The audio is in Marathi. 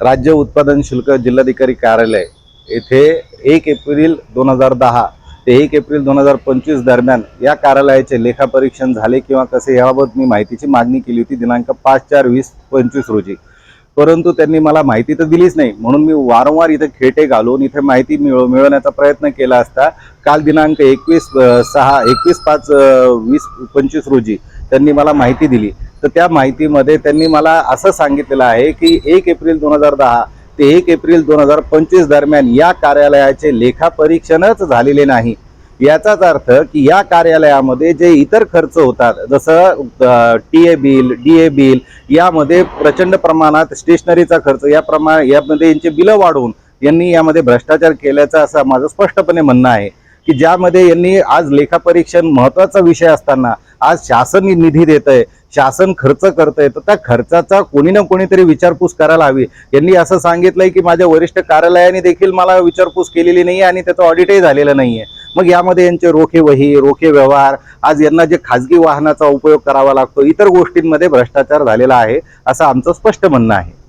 राज्य उत्पादन शुल्क जिल्हाधिकारी कार्यालय येथे एक एप्रिल दोन हजार दहा ते एक एप्रिल दोन हजार पंचवीस दरम्यान या कार्यालयाचे लेखापरीक्षण झाले किंवा कसे याबाबत मी माहितीची मागणी केली होती दिनांक पाच चार वीस पंचवीस रोजी. परंतु त्यांनी मला माहिती तर दिलीच नाही. म्हणून मी वारंवार इथे खेटे घालून इथे माहिती मिळव मिळवण्याचा प्रयत्न केला असता. काल दिनांक एकवीस सहा एकवीस पाच वीस पंचवीस रोजी त्यांनी मला माहिती दिली. तर त्या माहितीमध्ये त्यांनी मला असं सांगितलेलं आहे की एक एप्रिल दोन हजार दहा ते एक एप्रिल दोन हजार पंचवीस दरम्यान या कार्यालयाचे लेखापरीक्षणच झालेले नाही. याचाच अर्थ की या कार्यालयामध्ये जे इतर खर्च होतात जसं T A bill D A bill यामध्ये प्रचंड प्रमाणात स्टेशनरीचा खर्च या प्रमा यामध्ये यांचे बिलं वाढवून यांनी यामध्ये भ्रष्टाचार केल्याचं असं माझं स्पष्टपणे म्हणणं आहे. की ज्यामध्ये यांनी आज लेखापरीक्षण महत्त्वाचा विषय असताना आज शासन निधी देत आहे शासन खर्च करतंय तर त्या खर्चाचा कोणी ना कोणीतरी विचारपूस करायला हवी. यांनी असं सांगितलंय की माझ्या वरिष्ठ कार्यालयाने देखील मला विचारपूस केलेली नाही आणि त्याचं ऑडिटही झालेलं नाही आहे मग यामध्ये यांचे रोखे वही रोखे व्यवहार आज यांना जे खाजगी वाहनाचा उपयोग करावा लागतो इतर गोष्टींमध्ये भ्रष्टाचार झालेला आहे असं आमचं स्पष्ट म्हणणं आहे.